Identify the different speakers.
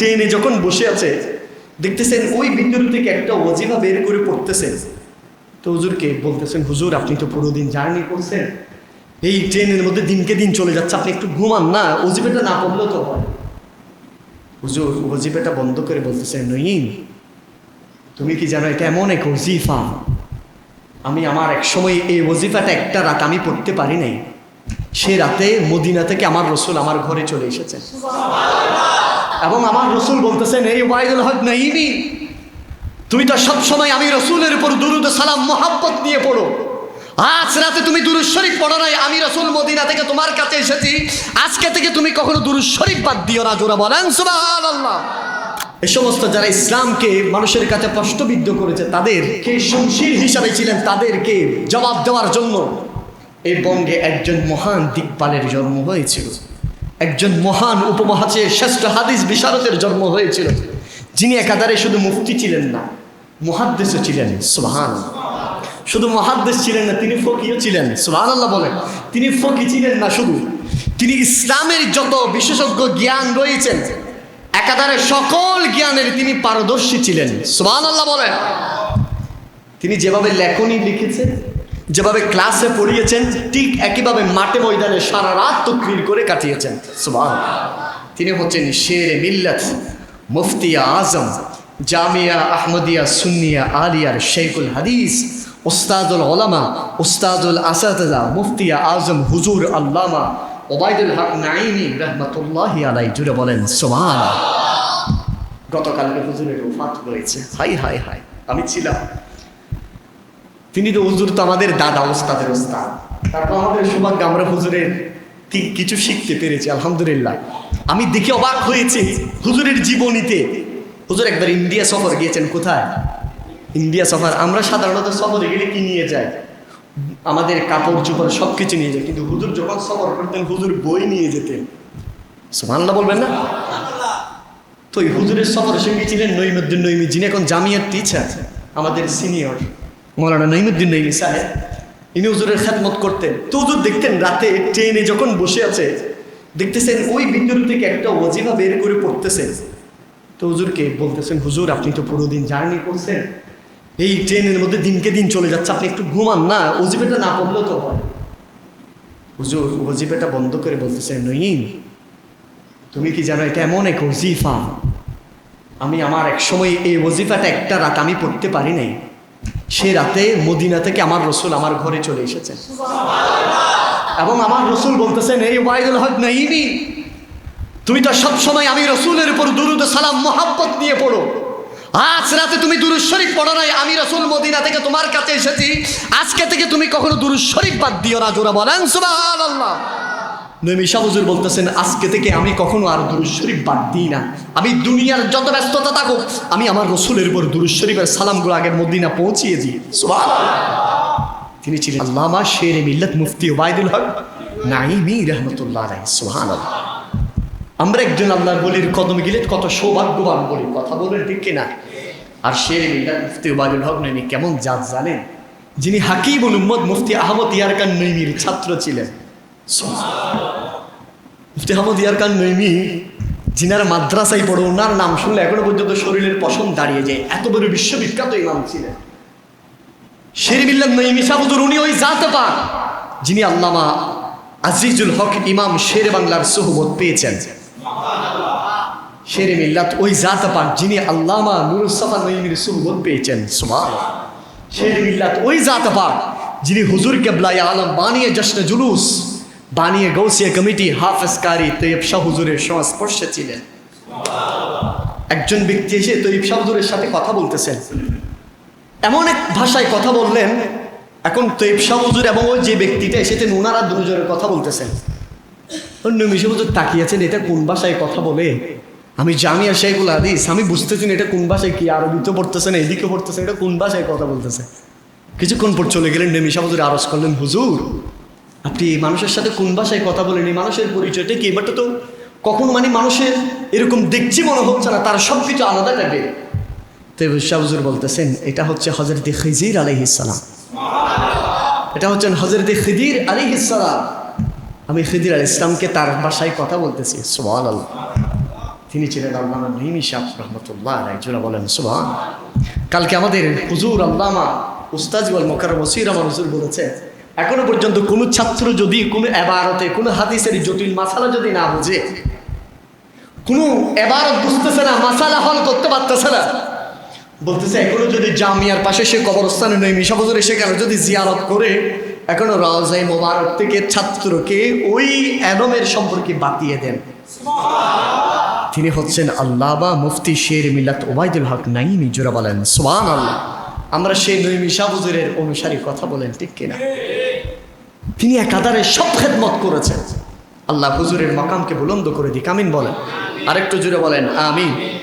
Speaker 1: ট্রেনে যখন বসে আছে, দেখতেছেন ওই ভিতর থেকে একটা ওজিফা বের করে পড়তেছেন। তো হুজুরকে বলতেছেন, হুজুর, আপনি তো পুরো দিন জার্নি করছেন। এই ট্রেনের মধ্যে দিনকে দিন চলে যাচ্ছে, আপনি একটু ঘুমান না ওজিফাটা না পড়লেও তো হয়। হুজুর ওজিফাটা বন্ধ করে বলতেছেন নইম তুমি কি জানো এটা এমন এক অজিফা আমি আমার এক সময় এই ওজিফাটা একটা রাত আমি পড়তে পারি নাই। সে রাতে মদিনা থেকে আমার রসুল আমার ঘরে চলে এসেছেন। এবং আমার রসুল বলতেছেন, এই ওয়াইদুল হক নাইমি তুমি তো সবসময় আমি রসুলের উপর দুরুদ, সালাম, মোহাব্বত নিয়ে পড়ো। আজ রাতে তুমি দুরুদ শরীফ পড়ো নাই, আমি রসুল মদিনা থেকে তোমার কাছে এসেছি। আজকে থেকে তুমি কখনো দুরুদ শরীফ বাদ দিও না, জোরা বলেন, সুবহানাল্লাহ। এই সমস্ত যারা ইসলামকে মানুষের কাছে প্রশ্নবিদ্ধ করেছে, তাদেরকে শমশির হিসাবে ছিলেন, তাদেরকে জবাব দেওয়ার জন্য। এই বঙ্গে একজন মহান দিকপালের জন্ম হয়েছিল। একজন মহান উপমহাদেশের শ্রেষ্ঠ হাদিস বিশারদের জন্ম হয়েছিল। যিনি একাধারে শুধু মুফতি ছিলেন না মহাদ্দেশও ছিলেন সুবহান শুধু মহাদ্দেশ ছিলেন না, তিনি ফকিও ছিলেন সুবহান আল্লাহ বলেন। তিনি ফকি ছিলেন না শুধু, তিনি ইসলামের যত বিশেষজ্ঞ জ্ঞান রয়েছেন, একাধারে সকল জ্ঞানের তিনি পারদর্শী ছিলেন সুবহান আল্লাহ বলেন। তিনি যেভাবে লেখনী লিখেছেন যেভাবে ক্লাসে পড়িয়েছেন, ঠিক একইভাবে মাঠে ময়দানে সারা রাত তকরির করে কাটিয়েছেন। সুবাহ তিনি হচ্ছেন শের মিল্লাত মুফতিয়া আজম, জামিয়া আহমদিয়া সুন্নিয়া আলিয়ার শেখুল হাদিস ওস্তাদুল ওলামা ওস্তাদুল আসাদা মুফতিয়া আজম হুজুর আল্লামা ওবায়দুল হক নাইনি রহমতুল্লাহি আলাই জুড়ে বলেন সোমান গতকালকে হুজুরের উফাত হয়েছে হাই হাই হাই, আমি ছিলাম। তিনি তো হুজুর, তো আমাদের দাদা, ওস্তাদের ওস্তাদ। তারপর আমাদের সৌভাগ্য, আমরা হুজুরের কিছু শিখতে পেরেছি, আলহামদুলিল্লাহ। আমি দেখে অবাক হয়েছি হুজুরের জীবনীতে। হুজুর একবার ইন্ডিয়া সফর গিয়েছেন কোথায়? ইন্ডিয়া সফর, আমরা সাধারণত সফরে গেলে কি নিয়ে যাই? আমাদের কাপড়, চোপড় সব কিছু নিয়ে যায় কিন্তু হুজুর যখন সফর করতেন, হুজুর বই নিয়ে যেতেন। সুবহানাল্লাহ বলবেন না? তো এই হুজুরের সফরের সঙ্গে ছিলেন নইমুদ্দিন নইমি যিনি এখন জামিয়ার টিচার, আমাদের সিনিয়র। মৌলানা নইমুদ্দিন নইমি সাহেব, ইনি হুজুরের খেদমত করতেন। তো হুজুর দেখতেন রাতে ট্রেনে যখন বসে আছে, দেখতেছেন ওই ভিতর থেকে একটা ওজিফা বের করে পড়তেছেন। তো হুজুরকে বলতেছেন, হুজুর, আপনি তো পুরো দিন জার্নি করছেন। এই ট্রেনের মধ্যে দিনকে দিন চলে যাচ্ছে, আপনি একটু ঘুমান না ওজিফাটা না পড়লেও তো হয়। হুজুর ওজিফাটা বন্ধ করে বলতেছেন, নইম, তুমি কি জানো এটা এমন এক অজিফা আমি আমার এক সময় এই ওজিফাটা একটা রাত আমি পড়তে পারি নাই। সে রাতে মদিনা থেকে আমার রসুল আমার ঘরে চলে এসেছেন এবং আমার রসুল বলতেছেন এই ওয়াইদুল হক নাইমি তুমি তো সবসময় আমি রসুলের উপর দুরুদ সালাম মোহাব্বত নিয়ে পড়ো। আজ রাতে তুমি দুরুদ শরীফ পড়ো নাই আমি রসুল মদিনা থেকে তোমার কাছে এসেছি। আজকে থেকে তুমি কখনো দুরুদ শরীফ বাদ দিও না জোরা বলেন সুবহানাল্লাহ। নবী শাহ হুজুর বলতেছেন, আজকে থেকে আমি কখনো আর দুরুদ শরীফ বাদ দিই না। আমি দুনিয়ার যত ব্যস্ততা থাকুক, আমি আমার রসুলের উপর দুরুদ শরীফের সালামগুলো আগের মদিনা পৌঁছিয়ে দিই। তিনি ছিলেন আল্লামা শের মিল্লাত মুফতি ওবায়দুল হক নাইমি রহমতুল্লাহ সুবহানাল্লাহ। আমরা একজন আল্লাহর বলির কদম গেলে কত সৌভাগ্যবান বলি, কথা বলেন ঠিক কিনা? আর শের মিল্লাত মুফতি ওবায়দুল হক নাইমি কেমন জাত জানেন? যিনি হাকিবুল উম্মদ মুফতি আহমদ ইয়ারকান নৈমির ছাত্র ছিলেন। মুফতি আহমদ ইয়ারকান নৈমি যিনার মাদ্রাসায় পড়ো, ওনার নাম শুনলে এখনও পর্যন্ত শরীরের পশম দাঁড়িয়ে যায়। এত বড় বিশ্ববিখ্যাত ইমাম ছিলেন। শেরিবিল্লাহ নঈমি সাহুদুর উনি ওই জাতে পাক, যিনি আল্লামা আজিজুল হক ইমাম শের বাংলার সোহবত পেয়েছেন। শেরে মিল্লাত ওই জাত পাক, যিনি আল্লামা নুরুসাফা নঈমির সোহবত পেয়েছেন। সুমান শের মিল্লাত ওই জাতে পাক, যিনি হুজুর কেবলাই আলম বানিয়ে জশ্ন জুলুস বানিয়ে গৌসিয়া কমিটি হাফেজ কারি তৈব শাহ হুজুরের সংস্পর্শে ছিলেন। একজন ব্যক্তি এসে তৈব শাহ হুজুরের সাথে কথা বলতেছেন। এমন এক ভাষায় কথা বললেন, এখন তৈব শাহ এবং ওই যে ব্যক্তিটা এসেছেন ওনারা দুজনের কথা বলতেছেন। অন্য মিশে হুজুর তাকিয়েছেন, এটা কোন ভাষায় কথা বলে? আমি জামিয়া শেখুল হাদিস, আমি বুঝতেছি না এটা কোন ভাষায় কি আরবিতে না এদিকে পড়তেছে এটা কোন ভাষায় কথা বলতেছে কিছুক্ষণ পর চলে গেলেন নেমিশা হুজুর আরজ করলেন, হুজুর আপনি মানুষের সাথে কোন ভাষায় কথা বলেন এই মানুষের পরিচয়টা কি? এবারটা তো কখনো মানে মানুষের এরকম দেখছি মনে হচ্ছে না, তার সব কিছু আলাদা টাইপের। তো শাহ হুজুর বলতেছেন, এটা হচ্ছে হজরত খিজির আলহিসাল্লাম এটা হচ্ছেন হজরত খিদির আলহিসাল্লাম আমি খিদির আল ইসলামকে তার ভাষায় কথা বলতেছি। সোয়াল আল্লাহ তিনি ছিলেন আল্লামা নহিমি শাহ রহমতুল্লাহ রাইজুরা বলেন, সুবহান। কালকে আমাদের হুজুর আল্লামা উস্তাজিওয়াল মোকার ওসির আমার হুজুর বলেছে এখনও পর্যন্ত কোনো ছাত্র যদি কোনো এবারতে, কোনো হাদিসের জটিল মাসালা যদি না বুঝে, কোনো এবারত বুঝতেছে না, মাসালা হল করতে পারতেছে না। বলতেছে, এখনও যদি জামিয়ার পাশে সে কবরস্থানে নয় মিশাবজরে সেখানে যদি জিয়ারত করে, এখনও রাজাই মোবারক থেকে ছাত্রকে ওই অ্যাডমের সম্পর্কে বাতিয়ে দেন। তিনি হচ্ছেন আল্লাহ বা মুফতি শের মিল্লাত ওবায়দুল হক নাইমি, জোরা বলেন সোয়ান আল্লাহ আমরা সেই নৈমি হুজুরের অনুসারী কথা বলেন ঠিক কিনা? তিনি একাধারে সব খেদমত করেছেন। আল্লাহ হুজুরের মকামকে বুলন্দ করে দিক আমিন বলেন। আরেকটু জুড়ে বলেন আমিন।